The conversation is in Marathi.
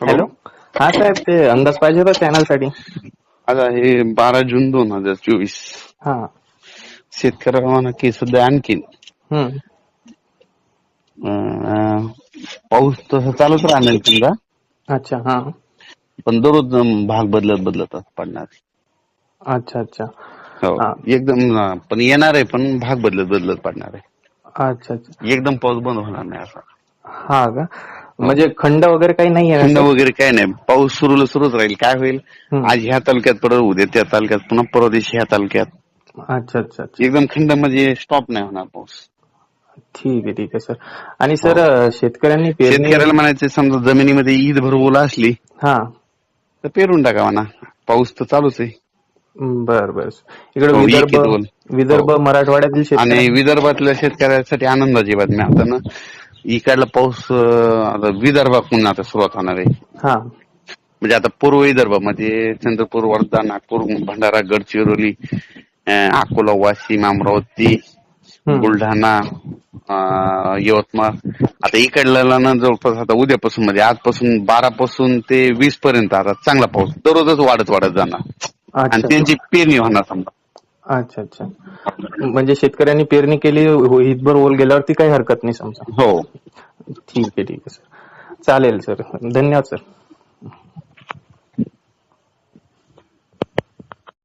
हॅलो हा साहेब ते अंदाज पाहिजे होता चॅनलसाठी. आता हे बारा जून दोन हजार चोवीस. हा. शेतकऱ्याला की सध्या आणखीन. हम्म. अं, पाऊस तसा चालूच राहणार समजा. अच्छा हा. पण दररोज अं, भाग बदलत बदलत पडणार. अच्छा अच्छा. हो. हा. एकदम अं, पण येणार आहे पण भाग बदलत बदलत पडणार आहे. अच्छा अच्छा. एकदम पाऊस बंद होणार नाही असा. हा का? म्हणजे खंड वगैरे काही नाही ना, वगैरे काय नाही. पाऊस सुरूला सुरूच राहील. काय होईल. आज ह्या तालुक्यात पडेल उद्या त्या तालुक्यात पुन्हा परवा दिवशी ह्या तालुक्यात? अच्छा अच्छा एकदम खंड म्हणजे स्टॉप नाही होणार पाऊस. ठीक आहे ठीक आहे सर. आणि सर अं, शेतकऱ्यांनी पेरणी शेतकऱ्याला म्हणायचे समजा जमिनीमध्ये ईद भर ओला असली हा. तर पेरून टाकावा ना पाऊस तर चालूच आहे. बर बर इकडे हो, विदर्भ दोन. विदर्भ मराठवाड्यातील आणि विदर्भातल्या शेतकऱ्यासाठी आनंदाची बातमी आता ना इकडला पाऊस आता विदर्भाकडून आता सुरुवात होणार आहे हा म्हणजे आता पूर्व विदर्भामध्ये चंद्रपूर वर्धा नागपूर भंडारा गडचिरोली अकोला वाशिम अमरावती. बुलढाणा यवतमाळ आता इकडल्याला ना जवळपास आता उद्यापासून म्हणजे आजपासून बारा पासून ते वीस पर्यंत आता चांगला पाऊस दररोजच वाढत वाढत जाणार आणि त्यांची पेरणी होणार समजा अच्छा अच्छा. म्हणजे शेतकऱ्यांनी पेरणी केली हो- हितभर ओल गेल्यावरती काही हरकत नाही समजा. हो. ठीक आहे ठीक आहे सर. चालेल सर. धन्यवाद सर.